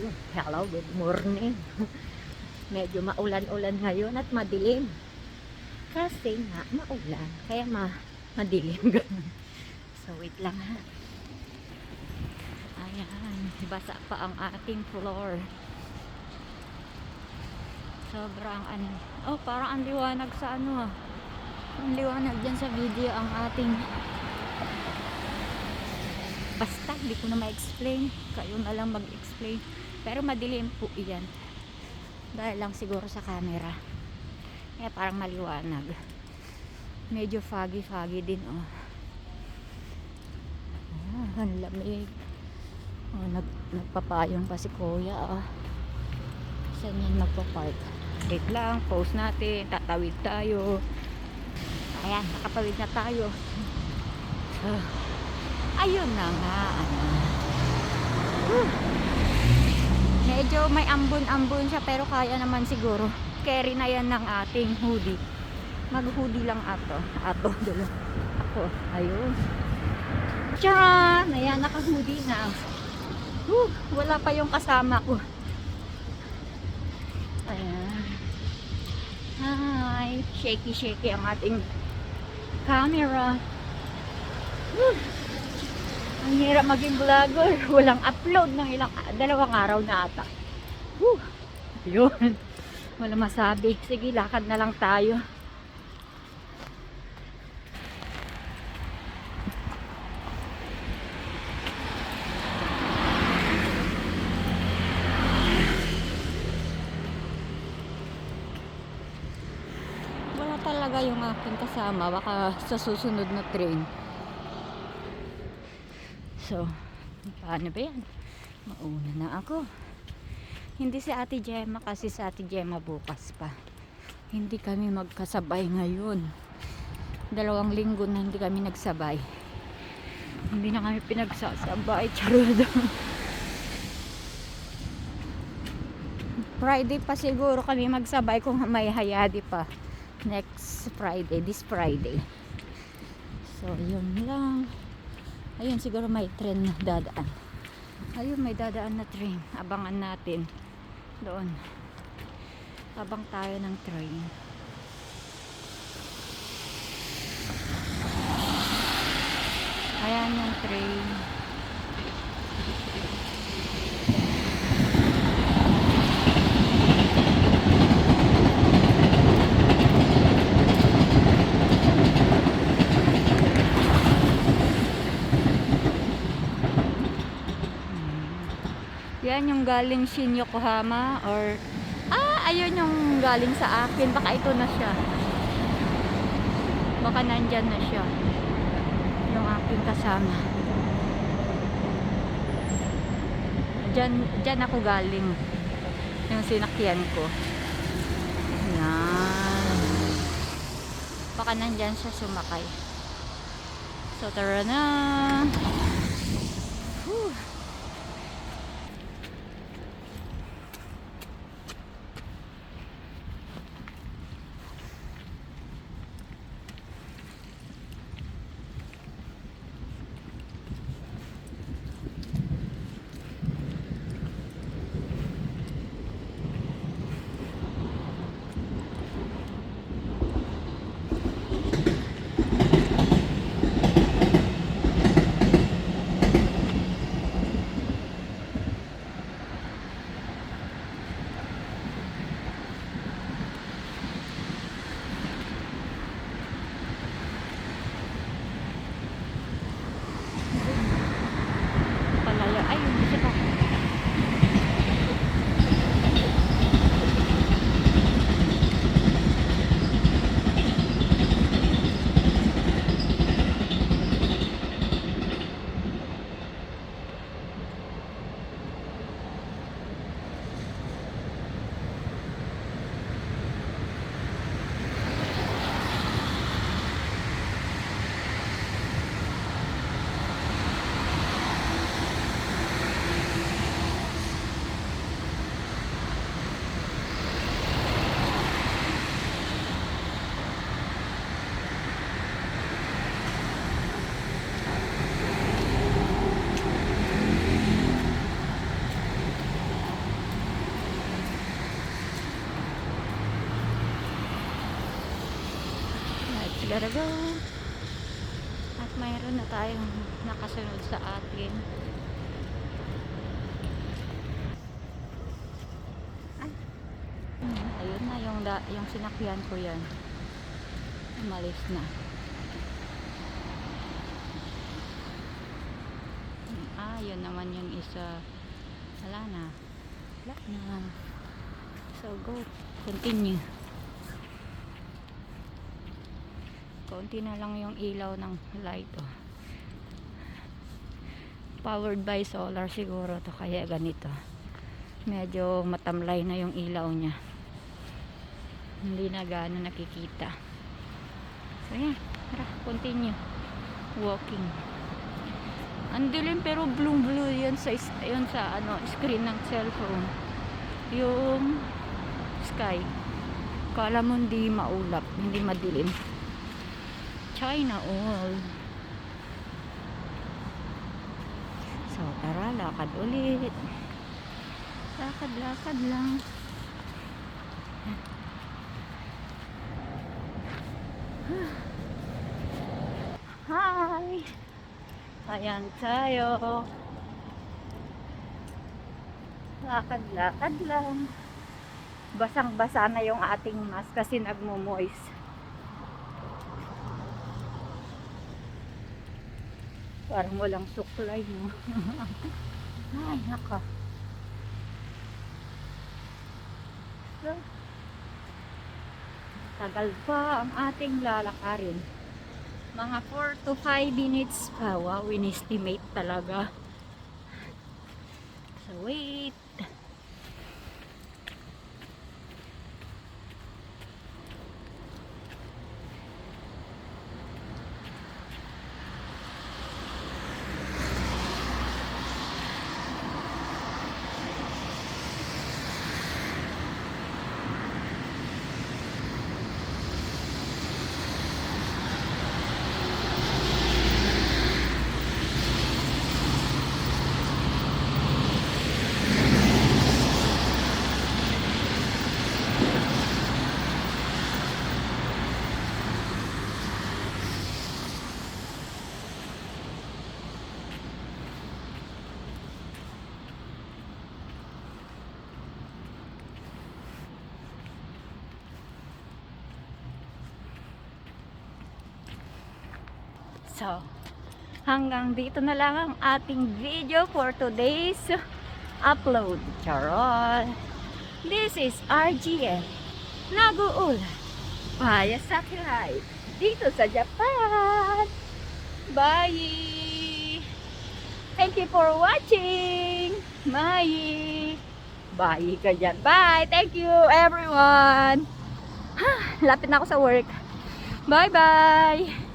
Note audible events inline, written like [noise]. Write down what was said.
Ayun, hello, good morning. Medyo maulan-ulan ngayon at madilim. Kasi nga, maulan. Kaya ma madilim. [laughs] so, wait lang ha. Ayan, basa pa ang ating floor. Sobrang ano. Oh, parang ang liwanag sa ano ah. Ang liwanag dyan sa video ang ating basta hindi ko na ma-explain kayo na lang mag-explain pero madilim po iyan dahil lang siguro sa camera kaya parang maliwanag medyo foggy foggy din oh ah, ang lamig oh, nag, nagpapayong pa si kuya oh. saan yan magpa-park wait lang pause natin tatawid tayo ayan nakatawid na tayo Ah. Ayun na nga. Ano. Whew. Medyo may ambon-ambon siya pero kaya naman siguro. Carry na yan ng ating hoodie. Mag-hoodie lang ato. Ato. [laughs] Dalo. Ako. Ayun. Tiyan! Ayan, naka-hoodie na. Whew, wala pa yung kasama ko. Ayan. Hi! Shaky-shaky ang ating camera. Whew. Ang hirap maging vlogger. [laughs] Walang upload ng ilang dalawang araw na ata. Whew. Yun. Wala masabi. Sige, lakad na lang tayo. Yung aking kasama. Baka sa susunod na train. So, paano ba yan? Mauna na ako. Hindi si Ate Gemma kasi si Ate Gemma bukas pa. Hindi kami magkasabay ngayon. Dalawang linggo na hindi kami nagsabay. Hindi na kami pinagsasabay. [laughs] Charot. Friday pa siguro kami magsabay kung may hayadi pa. Next Friday, this Friday. So, yun lang. Ayun, siguro may train na dadaan. Ayun, may dadaan na train. Abangan natin. Doon. Abang tayo ng train. Ayan yung train. Yan yung galing Shin Yokohama or ah, ayun yung galing sa akin. Baka ito na siya. Baka nandyan na siya. Yung aking kasama. Diyan, diyan ako galing. Yung sinakyan ko. Yan. Baka nandyan siya sumakay. So, tara na. Whew. Gotta go. At mayroon na tayong nakasunod sa atin. Ay. Ayun na yung, da, yung sinakyan ko yan. Umalis na. Ah, yun naman yung isa. Wala na. Wala na. So, go. Continue. Konti na lang yung ilaw ng light. Oh. Powered by solar siguro to kaya ganito. Medyo matamlay na yung ilaw niya. Hindi na gaano nakikita. So, yan. Tara, continue. Walking. Ang dilim pero blue blue yun sa yun sa ano screen ng cellphone. Yung sky. Kala mo hindi maulap, hindi madilim. China all. So tara, lakad ulit. Lakad, lakad lang. [sighs] Hi! Ayan tayo. Lakad-lakad lang. Basang-basa na yung ating mask kasi nagmo-moist. Parang walang suklay mo. [laughs] Ay, naka. So, tagal pa ang ating lalakarin. Mga 4 to 5 minutes pa. Wow, in-estimate talaga. So, wait. So, hanggang dito na lang ang ating video for today's upload. Charot! This is RGN. Nag-uul. Paya sa Life. Dito sa Japan. Bye! Thank you for watching. Bye! Bye ka dyan. Bye! Thank you everyone. [sighs] Lapit na ako sa work. Bye-bye!